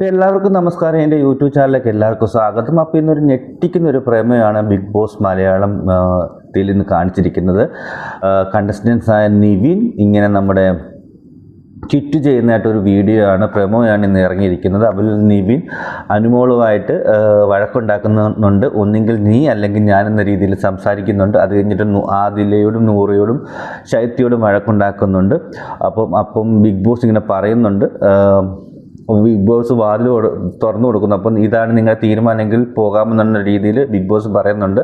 അപ്പോൾ എല്ലാവർക്കും നമസ്കാരം. എന്റെ യൂട്യൂബ് ചാനലിലേക്ക് എല്ലാവർക്കും സ്വാഗതം. അപ്പോൾ ഇന്നൊരു ഞെട്ടിക്കുന്ന ഒരു പ്രമേയമാണ് ബിഗ് ബോസ് മലയാളം ത്തിൽ ഇന്ന് കാണിച്ചിരിക്കുന്നത്. കണ്ടസ്റ്റൻസ് ആയ നിവിൻ ഇങ്ങനെ നമ്മുടെ ട്വിറ്റ് ചെയ്യുന്നതായിട്ട് ഒരു വീഡിയോ ആണ് പ്രമോയാണ് ഇന്ന് ഇറങ്ങിയിരിക്കുന്നത്. അതിൽ നിവിൻ അനുമോളുമായിട്ട് വഴക്കുണ്ടാക്കുന്നുണ്ട്. ഒന്നെങ്കിൽ നീ അല്ലെങ്കിൽ ഞാൻ എന്ന രീതിയിൽ സംസാരിക്കുന്നുണ്ട്. അത് കഴിഞ്ഞിട്ട് ആദിലയോടും നൂറയോടും ശൈത്യയോടും വഴക്കുണ്ടാക്കുന്നുണ്ട്. അപ്പം അപ്പം ബിഗ് ബോസ് ഇങ്ങനെ പറയുന്നുണ്ട്. ബിഗ് ബോസ് വാതിൽ തുറന്നു കൊടുക്കുന്നു. അപ്പം ഇതാണ് നിങ്ങൾ തീരുമാനമെങ്കിൽ പോകാമെന്നുള്ള രീതിയിൽ ബിഗ് ബോസ് പറയുന്നുണ്ട്.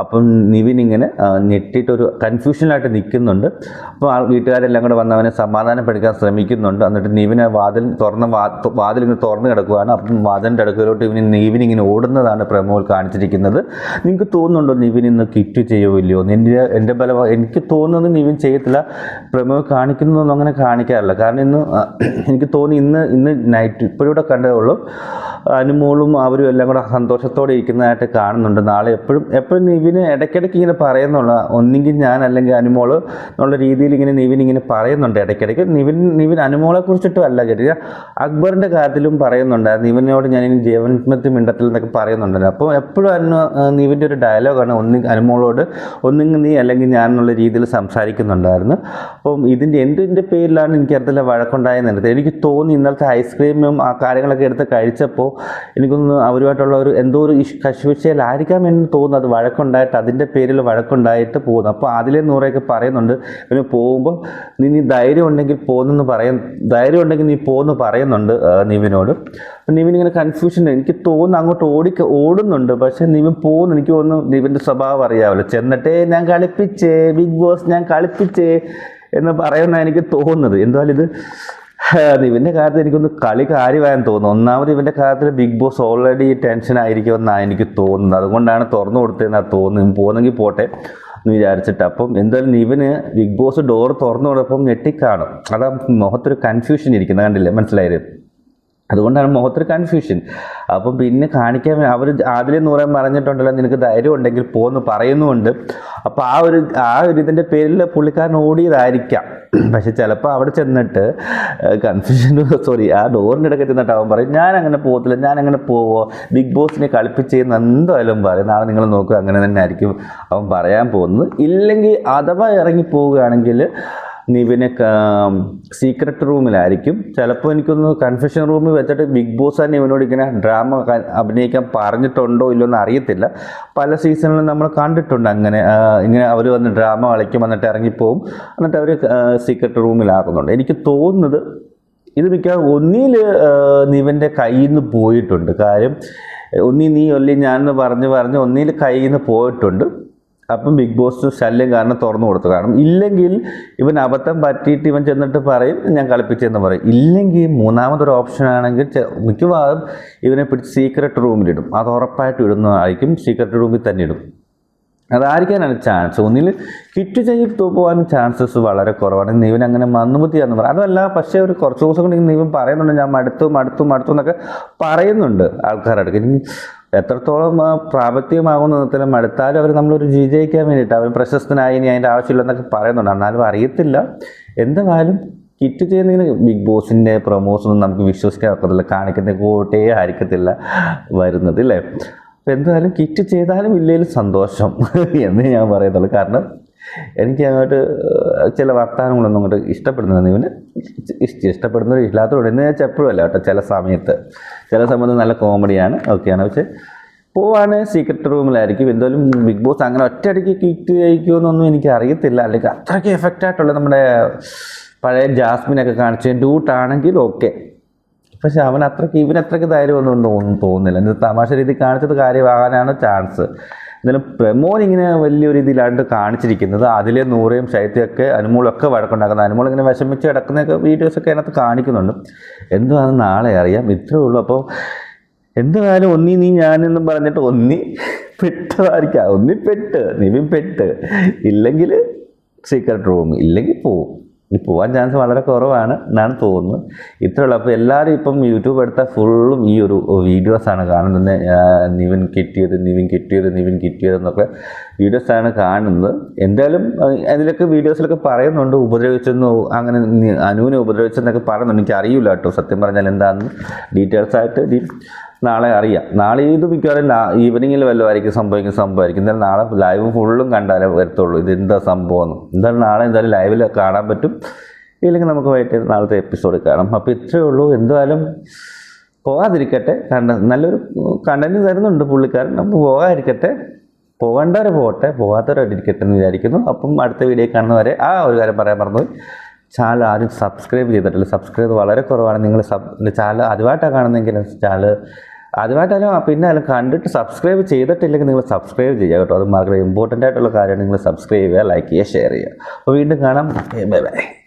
അപ്പം നിവിൻ ഇങ്ങനെ ഞെട്ടിയിട്ടൊരു കൺഫ്യൂഷനിലായിട്ട് നിൽക്കുന്നുണ്ട്. അപ്പോൾ ആ വീട്ടുകാരെല്ലാം കൂടെ വന്ന് അവനെ സമാധാനപ്പെടുക്കാൻ ശ്രമിക്കുന്നുണ്ട്. എന്നിട്ട് നിവിനെ വാതിൽ തുറന്ന വാതിൽ ഇങ്ങനെ തുറന്ന് കിടക്കുകയാണ് അപ്പം വാതിലിന്റെ അടുക്കലോട്ട് ഇവന് നിവിൻ ഇങ്ങനെ ഓടുന്നതാണ് പ്രമോൾ കാണിച്ചിരിക്കുന്നത്. നിങ്ങൾക്ക് തോന്നുന്നുണ്ടോ നിവിൻ ഇന്ന് കിറ്റ് ചെയ്യുമോ ഇല്ലയോ? എന്റെ എന്റെ ബലം എനിക്ക് തോന്നുന്നത് നിവിൻ ചെയ്യത്തില്ല. പ്രമോ കാണിക്കുന്നതൊന്നും അങ്ങനെ കാണിക്കാറില്ല. കാരണം ഇന്ന് എനിക്ക് തോന്നി ഇന്ന് ഇന്ന് നൈറ്റ് ഇപ്പോഴിവിടെ കണ്ടേ ഉള്ളൂ. അനുമോളും അവരും എല്ലാം കൂടെ സന്തോഷത്തോടെ ഇരിക്കുന്നതായിട്ട് കാണുന്നുണ്ട്. നാളെ എപ്പോഴും എപ്പോഴും നിവിന് ഇടയ്ക്കിടയ്ക്ക് ഇങ്ങനെ പറയുന്നുള്ള ഒന്നെങ്കിൽ ഞാൻ അല്ലെങ്കിൽ അനുമോൾ എന്നുള്ള രീതിയിൽ ഇങ്ങനെ നിവിൻ ഇങ്ങനെ പറയുന്നുണ്ട് ഇടയ്ക്കിടയ്ക്ക്. നിവിൻ നിവിൻ അനുമോളെ കുറിച്ചിട്ടും അല്ല കേട്ടില്ല. അക്ബറിന്റെ കാര്യത്തിലും പറയുന്നുണ്ട്. നിവിനോട് ഞാൻ ഇനി ജീവൻമത്തി മിണ്ടത്തിൽ എന്നൊക്കെ പറയുന്നുണ്ടല്ലോ അപ്പോൾ എപ്പോഴും അനു നിവിന്റെ ഒരു ഡയലോഗാണ് ഒന്നി അനുമോളോട് ഒന്നെങ്കിൽ നീ അല്ലെങ്കിൽ ഞാൻ എന്നുള്ള രീതിയിൽ സംസാരിക്കുന്നുണ്ടായിരുന്നു. അപ്പം ഇതിന്റെ എന്തിന്റെ പേരിലാണ് എനിക്കറിയത്തില്ല വഴക്കുണ്ടായെന്നുള്ളത് എനിക്ക് തോന്നി. ഇന്നലത്തെ ഐസ്ക്രീമും ആ കാര്യങ്ങളൊക്കെ എടുത്ത് കഴിച്ചപ്പോൾ എനിക്കൊന്ന് അവരുമായിട്ടുള്ള ഒരു എന്തോ ഒരു കശുവിശയിലായിരിക്കാം എന്ന് തോന്നുന്നു. അത് വഴക്കുണ്ടായിട്ട് അതിന്റെ പേരിൽ വഴക്കുണ്ടായിട്ട് പോകുന്നു. അപ്പോൾ അതിലെ നൂറയൊക്കെ പറയുന്നുണ്ട്. ഇവന് പോകുമ്പോൾ നീ നീ ധൈര്യം ഉണ്ടെങ്കിൽ പോകുന്നെന്ന് പറയും ധൈര്യം ഉണ്ടെങ്കിൽ നീ പോകുന്നു പറയുന്നുണ്ട് നിവിനോട്. നിവിൻ ഇങ്ങനെ കൺഫ്യൂഷൻ എനിക്ക് തോന്നുന്നു അങ്ങോട്ട് ഓടി ഓടുന്നുണ്ട്. പക്ഷേ നിവിൻ പോകുന്നു. എനിക്ക് തോന്നുന്നു നിവിന്റെ സ്വഭാവം അറിയാമല്ലോ. ചെന്നിട്ടേ ഞാൻ കളിപ്പിച്ചേ ബിഗ് ബോസ് ഞാൻ കളിപ്പിച്ചേ എന്ന് പറയുന്ന എനിക്ക് തോന്നുന്നത്. എന്തായാലും ഇത് ഇവന്റെ കാര്യത്തിൽ എനിക്കൊന്ന് കളി കാര്യമായെന്ന് തോന്നുന്നു. ഒന്നാമത് ഇവന്റെ കാര്യത്തിൽ ബിഗ് ബോസ് ഓൾറെഡി ടെൻഷൻ ആയിരിക്കുമെന്നാണ് എനിക്ക് തോന്നുന്നത്. അതുകൊണ്ടാണ് തുറന്നു കൊടുത്തതെന്നാണ് തോന്നുന്നു പോകുന്നെങ്കിൽ പോട്ടെ എന്ന് വിചാരിച്ചിട്ട്. അപ്പം എന്തായാലും ഇവന് ബിഗ് ബോസ് ഡോർ തുറന്നു കൊടുപ്പം ഞെട്ടിക്കാണും. അതാ മുഖത്തൊരു കൺഫ്യൂഷൻ ഇരിക്കുന്നത്. കണ്ടില്ലേ? മനസ്സിലായത് അതുകൊണ്ടാണ് മുഖത്തൊരു കൺഫ്യൂഷൻ അപ്പം പിന്നെ കാണിക്കാൻ അവർ ആദ്യം നൂറാൻ പറഞ്ഞിട്ടുണ്ടല്ലോ നിനക്ക് ധൈര്യം ഉണ്ടെങ്കിൽ പോന്ന് പറയുന്നുമുണ്ട്. അപ്പോൾ ആ ഒരു ആ ഒരു ഇതിന്റെ പേരിൽ പുള്ളിക്കാരൻ ഓടിയതായിരിക്കാം. പക്ഷെ ചിലപ്പോൾ അവിടെ ചെന്നിട്ട് കൺഫ്യൂഷൻ സോറി ആ ഡോറിന്റെ ഇടയ്ക്ക് ചെന്നിട്ട് അവൻ പറയും ഞാൻ അങ്ങനെ പോകത്തില്ല ഞാൻ അങ്ങനെ പോവോ ബിഗ് ബോസിനെ കളിപ്പിച്ചെന്ന് എന്തായാലും പറയും. നാളെ നിങ്ങൾ നോക്കുക അങ്ങനെ തന്നെ ആയിരിക്കും അവൻ പറയാൻ പോകുന്നത്. ഇല്ലെങ്കിൽ അഥവാ ഇറങ്ങി പോവുകയാണെങ്കിൽ നിവിനെ സീക്രട്ട് റൂമിലായിരിക്കും ചിലപ്പോൾ എനിക്കൊന്ന് കൺഫ്യൂഷൻ റൂമിൽ വെച്ചിട്ട് ബിഗ് ബോസ് തന്നെ ഇവനോട് ഇങ്ങനെ ഡ്രാമ അഭിനയിക്കാൻ പറഞ്ഞിട്ടുണ്ടോ ഇല്ലോ എന്ന് അറിയത്തില്ല. പല സീസണിലും നമ്മൾ കണ്ടിട്ടുണ്ട് അങ്ങനെ ഇങ്ങനെ അവർ വന്ന് ഡ്രാമ കളിക്കും എന്നിട്ട് ഇറങ്ങിപ്പോവും എന്നിട്ട് അവർ സീക്രട്ട് റൂമിലാക്കുന്നുണ്ട് എനിക്ക് തോന്നുന്നത് ഇത് മിക്ക ഒന്നിൽ നിവന്റെ കയ്യിൽ നിന്ന് പോയിട്ടുണ്ട്. കാര്യം ഒന്നി നീ ഒല്ലി ഞാൻ എന്ന് പറഞ്ഞ് പറഞ്ഞ് ഒന്നിൽ കയ്യിൽ നിന്ന് പോയിട്ടുണ്ട്. അപ്പം ബിഗ് ബോസ് ശല്യം കാരണം തുറന്നു കൊടുത്തു. കാരണം ഇല്ലെങ്കിൽ ഇവൻ അബദ്ധം പറ്റിയിട്ട് ഇവൻ ചെന്നിട്ട് പറയും ഞാൻ കളിപ്പിച്ചെന്ന് പറയും. ഇല്ലെങ്കിൽ മൂന്നാമതൊരു ഓപ്ഷൻ ആണെങ്കിൽ മിക്കവാറും ഇവനെ പിടിച്ച് സീക്രട്ട് റൂമിലിടും അത് ഉറപ്പായിട്ട് ഇടുന്നതായിരിക്കും. സീക്രട്ട് റൂമിൽ തന്നെ ഇടും. അതായിരിക്കാനാണ് ചാൻസ് ഒന്നിൽ കിറ്റ് ചെയ്ത് പോകാൻ ചാൻസസ് വളരെ കുറവാണ്. നീവൻ അങ്ങനെ മന്ദബുദ്ധിയാണെന്ന് പറയാം അതല്ല പക്ഷേ ഒരു കുറച്ച് ദിവസം കൊണ്ട് നീവൻ പറയുന്നുണ്ട് ഞാൻ മടുത്തു മടുത്തു മടുത്തു എന്നൊക്കെ പറയുന്നുണ്ട് ആൾക്കാരുടെ ഇനി എത്രത്തോളം പ്രാപത്യമാകുന്ന തരം അടുത്താലും അവർ നമ്മളൊരു വിജയിക്കാൻ വേണ്ടിയിട്ട് അവർ പ്രശസ്തനായി ഇനി അതിന്റെ ആവശ്യമില്ലെന്നൊക്കെ പറയുന്നുണ്ട്. എന്നാലും അറിയത്തില്ല. എന്തായാലും കിറ്റ് ചെയ്യുന്നതിന് ബിഗ് ബോസിന്റെ പ്രൊമോഷനൊന്നും നമുക്ക് വിശ്വസിക്കാൻ ഒക്കത്തില്ല കാണിക്കുന്ന കൂട്ടേ ആയിരിക്കത്തില്ല വരുന്നത് അല്ലേ അപ്പോൾ എന്തായാലും കിറ്റ് ചെയ്താലും ഇല്ലെങ്കിലും സന്തോഷം എന്ന് ഞാൻ പറയത്തുള്ളൂ കാരണം എനിക്ക് അങ്ങോട്ട് ചില വർത്തമാനങ്ങളൊന്നും അങ്ങോട്ട് ഇഷ്ടപ്പെടുന്നില്ല. ഇവന് ഇഷ്ട- ഇഷ്ടപ്പെടുന്നവർ ഇല്ലാത്തവരുണ്ട് എന്ന് വെച്ചാൽ എപ്പോഴും അല്ല കേട്ടോ ചില സമയത്ത്. ചില സമയത്ത് നല്ല കോമഡിയാണ് ഓക്കെയാണ് പക്ഷേ പോവാണ് സീക്രട്ട് റൂമിലായിരിക്കും എന്തായാലും ബിഗ് ബോസ് അങ്ങനെ ഒറ്റയടിക്ക് കിറ്റ് ചെയ്യിക്കുമെന്നൊന്നും എനിക്ക് അറിയത്തില്ല. അല്ലെങ്കിൽ അത്രയ്ക്ക് എഫക്റ്റ് ആയിട്ടുള്ള നമ്മുടെ പഴയ ജാസ്മിനൊക്കെ കാണിച്ചു ഡ്യൂട്ടാണെങ്കിൽ ഓക്കെ പക്ഷേ അവൻ അത്രയ്ക്ക് ഇവൻ അത്രയ്ക്ക് ധൈര്യമൊന്നും തോന്നുന്നില്ല. എന്ത് തമാശ രീതി കാണിച്ചത് കാര്യമാകാനാണ് ചാൻസ് എന്നാലും പ്രമോൻ ഇങ്ങനെ വലിയൊരു ഇതിലായിട്ട് കാണിച്ചിരിക്കുന്നത്. അതിലെ നൂറയും ശൈത്യമൊക്കെ അനുമോളൊക്കെ വഴക്കുണ്ടാക്കുന്നത്. അനുമോൾ ഇങ്ങനെ വിഷമിച്ച് കിടക്കുന്നൊക്കെ വീഡിയോസൊക്കെ അതിനകത്ത് കാണിക്കുന്നുണ്ട്. എന്തുവാണെന്ന് നാളെ അറിയാം. ഇത്രേ ഉള്ളൂ. അപ്പോൾ എന്തായാലും ഒന്നി നീ ഞാനെന്നും പറഞ്ഞിട്ട് ഒന്നി പെട്ടതായിരിക്കാം. ഒന്നി പെട്ട് നിവിൻ പെട്ട്. ഇല്ലെങ്കിൽ സീക്രട്ട് റൂം ഇല്ലെങ്കിൽ പോവും. ഈ പോകാൻ ചാൻസ് വളരെ കുറവാണ് എന്നാണ് തോന്നുന്നത്. ഇത്രയുള്ളൂ അപ്പോൾ എല്ലാവരും ഇപ്പം യൂട്യൂബ് എടുത്താൽ ഫുള്ളും ഈ ഒരു വീഡിയോസാണ് കാണുന്നത്. നിവിൻ കിട്ടിയത് നിവിൻ കിട്ടിയത് നിവിൻ കിട്ടിയത് എന്നൊക്കെ വീഡിയോസാണ് കാണുന്നത്. എന്തായാലും അതിലൊക്കെ വീഡിയോസിലൊക്കെ പറയുന്നുണ്ട്. ഉപദ്രവിച്ചെന്ന് അങ്ങനെ അനുവിനെ ഉപദ്രവിച്ചെന്നൊക്കെ പറയുന്നുണ്ട്. എനിക്ക് അറിയില്ല കേട്ടോ. സത്യം പറഞ്ഞാൽ എന്താണെന്ന്. ഡീറ്റെയിൽസ് ആയിട്ട് ഇനി നാളെ അറിയാം. നാളെ ഇത് മിക്കവാറും ഈവനിങ്ങിൽ വല്ലതുമായിരിക്കും സംഭവിക്കുന്ന സംഭവമായിരിക്കും എന്തായാലും നാളെ ലൈവ് ഫുള്ളും കണ്ടാലേ വരത്തുള്ളൂ. ഇതെന്താ സംഭവം? എന്ന് എന്തായാലും നാളെ എന്തായാലും ലൈവിൽ കാണാൻ പറ്റും. ഇല്ലെങ്കിൽ നമുക്ക് വൈകിട്ട് നാളത്തെ എപ്പിസോഡ് കാണാം. അപ്പോൾ ഇത്രയേ ഉള്ളൂ. എന്തായാലും പോകാതിരിക്കട്ടെ കണ്ട നല്ലൊരു കണ്ടന്റ് തരുന്നുണ്ട് പുള്ളിക്കാരൻ. അപ്പോൾ പോകാതിരിക്കട്ടെ പോകേണ്ടവർ പോകട്ടെ. പോകാത്തവരായിട്ടിരിക്കട്ടെ എന്ന് വിചാരിക്കുന്നു. അപ്പം അടുത്ത വീഡിയോ കാണുന്നവരെ ആ ഒരു കാര്യം പറയാൻ പറഞ്ഞു ചാനൽ ആരും സബ്സ്ക്രൈബ് ചെയ്തിട്ടില്ല. സബ്സ്ക്രൈബ് വളരെ കുറവാണ്. നിങ്ങൾ സബ് ചാനൽ ആദ്യമായിട്ടാണ് കാണുന്നതെങ്കിൽ ചാനൽ ആദ്യമായിട്ടാലും പിന്നെ അതിൽ കണ്ടിട്ട് സബ്സ്ക്രൈബ് ചെയ്തിട്ടില്ലെങ്കിൽ നിങ്ങൾ സബ്സ്ക്രൈബ് ചെയ്യുക കേട്ടോ. അത് മാത്രമേ ഇമ്പോർട്ടന്റ് ആയിട്ടുള്ള കാര്യമാണ് നിങ്ങൾ സബ്സ്ക്രൈബ് ചെയ്യുക ലൈക്ക് ചെയ്യുക ഷെയർ ചെയ്യുക. അപ്പോൾ വീണ്ടും കാണാം. Bye bye